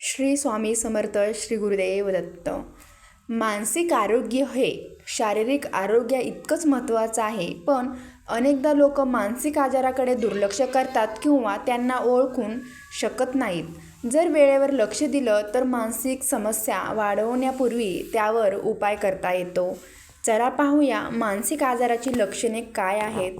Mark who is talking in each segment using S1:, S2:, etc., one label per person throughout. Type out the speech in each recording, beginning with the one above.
S1: श्री स्वामी समर्थ श्री गुरुदेव दत्त. मानसिक आरोग्य हे शारीरिक आरोग्य इतकंच महत्त्वाचं आहे पण अनेकदा लोक मानसिक आजाराकडे दुर्लक्ष करतात किंवा त्यांना ओळखून शकत नाहीत. जर वेळेवर लक्ष दिलं तर मानसिक समस्या वाढवण्यापूर्वी त्यावर उपाय करता येतो. चला पाहूया मानसिक आजाराची लक्षणे काय आहेत.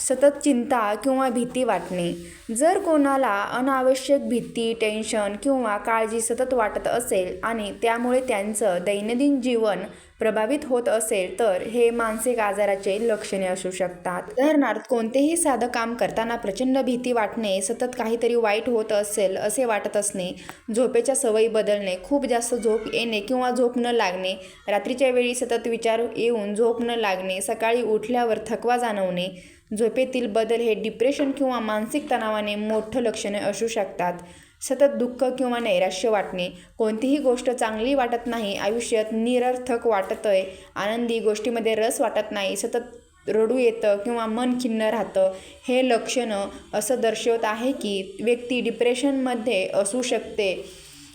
S1: सतत चिंता किंवा भीती वाटणे. जर कोणाला अनावश्यक भीती टेन्शन किंवा काळजी सतत वाटत असेल आणि त्यामुळे त्यांचं दैनंदिन जीवन प्रभावित होत असेल तर हे मानसिक आजाराचे लक्षणे असू शकतात. उदाहरणार्थ कोणतेही साधं काम करताना प्रचंड भीती वाटणे सतत काहीतरी वाईट होत असेल असे वाटत असणे झोपेच्या सवयी बदलणे खूप जास्त झोप येणे किंवा झोप न लागणे रात्रीच्या वेळी सतत विचार येऊन झोप न लागणे सकाळी उठल्यावर थकवा जाणवणे झोपेतील बदल हे डिप्रेशन किंवा मानसिक तणावाने मोठं लक्षणे असू शकतात. सतत दुःख किंवा नैराश्य वाटणे कोणतीही गोष्ट चांगली वाटत नाही आयुष्यात निरर्थक वाटतंय आनंदी गोष्टीमध्ये रस वाटत नाही सतत रडू येतं किंवा मन खिन्न राहतं हे लक्षणं असं दर्शवत आहे की व्यक्ती डिप्रेशनमध्ये असू शकते.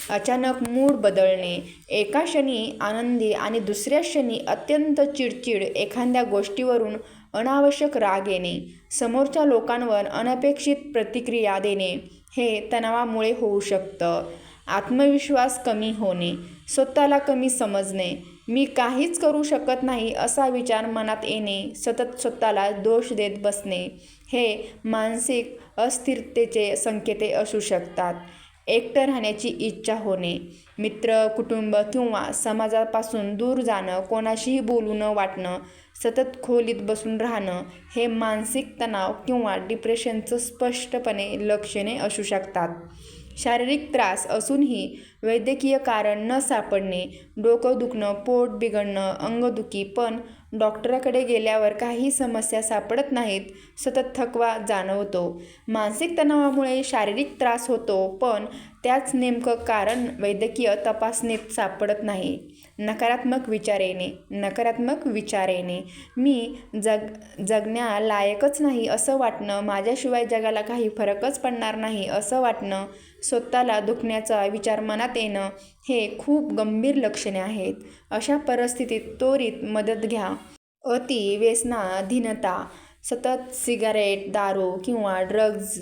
S1: अचानक मूड बदलणे. एका क्षणी आनंदी आणि दुसऱ्या क्षणी अत्यंत चिडचिड एखाद्या गोष्टीवरून अनावश्यक राग येणे. समोरच्या लोकांवर अनपेक्षित प्रतिक्रिया देणे. हे तणावामुळे होऊ शकतं. आत्मविश्वास कमी होणे. स्वतःला कमी समजणे. मी काहीच करू शकत नाही असा विचार मनात येणे. सतत स्वतःला दोष देत बसणे. हे मानसिक अस्थिरतेचे संकेते असू शकतात. एकटं राहण्याची इच्छा होणे मित्र कुटुंब किंवा समाजापासून दूर जाणं कोणाशीही बोलू न वाटणं सतत खोलीत बसून राहणं हे मानसिक तणाव किंवा डिप्रेशनचं स्पष्टपणे लक्षणे असू शकतात. शारीरिक त्रास असूनही वैद्यकीय कारण न सापडणे डोकं दुखणं पोट बिघडणं अंगदुखी पण डॉक्टराकडे गेल्यावर काही समस्या सापडत नाहीत सतत थकवा जाणवतो. मानसिक तणावामुळे शारीरिक त्रास होतो पण त्याच नेमकं कारण वैद्यकीय तपासणीत सापडत नाही. नकारात्मक विचार येणे नकारात्मक विचार येणे. मी जग जगण्यालायकच नाही असं वाटणं माझ्याशिवाय जगाला काही फरकच पडणार नाही असं वाटणं स्वतःला दुखण्याचा विचार मनात येणं हे खूप गंभीर लक्षणे आहेत. अशा परिस्थितीत त्वरित मदत घ्या. अति व्यसनाधीनता सतत सिगारेट दारू किंवा ड्रग्ज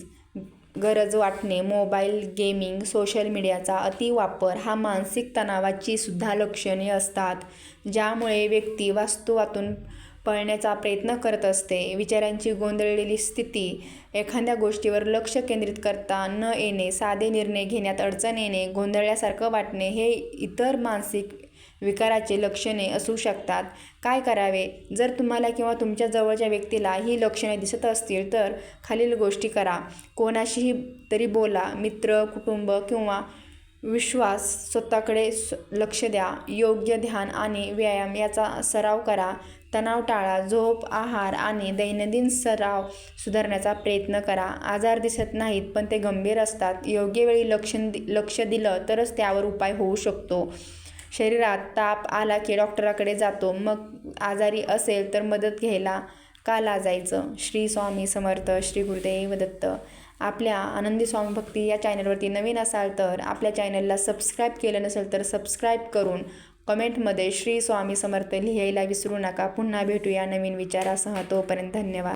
S1: गरज वाटणे मोबाईल गेमिंग सोशल मीडियाचा अतिवापर हा मानसिक तणावाची सुद्धा लक्षणे असतात ज्यामुळे व्यक्ती वास्तवातून पळण्याचा प्रयत्न करत असते. विचारांची गोंधळलेली स्थिती एखाद्या गोष्टीवर लक्ष केंद्रित करता न येणे साधे निर्णय घेण्यात अडचण येणे गोंधळल्यासारखं वाटणे हे इतर मानसिक विकाराचे लक्षणे असू शकतात. काय करावे? जर तुम्हाला किंवा तुमच्या जवळच्या व्यक्तीला ही लक्षणे दिसत असतील तर खालील गोष्टी करा. कोणाशीही तरी बोला. मित्र कुटुंब किंवा विश्वास स्वतःकडे लक्ष द्या. योग्य ध्यान आणि व्यायाम याचा सराव करा. तणाव टाळा. झोप आहार आणि दैनंदिन सराव सुधारण्याचा प्रयत्न करा. आजार दिसत नाहीत पण ते गंभीर असतात. योग्य वेळी लक्ष लक्ष दिलं तरच त्यावर उपाय होऊ शकतो. शरीरात ताप आला की डॉक्टराकडे जातो. मग आजारी असेल तर मदत घ्यायला का लाजायचं? श्री स्वामी समर्थ श्री गुरुदेव दत्त. आपल्या आनंदी स्वामी भक्ती या चॅनलवरती नवीन असाल तर आपल्या चॅनलला सबस्क्राईब केलं नसेल तर सबस्क्राईब करून कमेंटमध्ये श्री स्वामी समर्थ लिहायला विसरू नका. पुन्हा भेटूया नवीन विचारासह. तोपर्यंत धन्यवाद.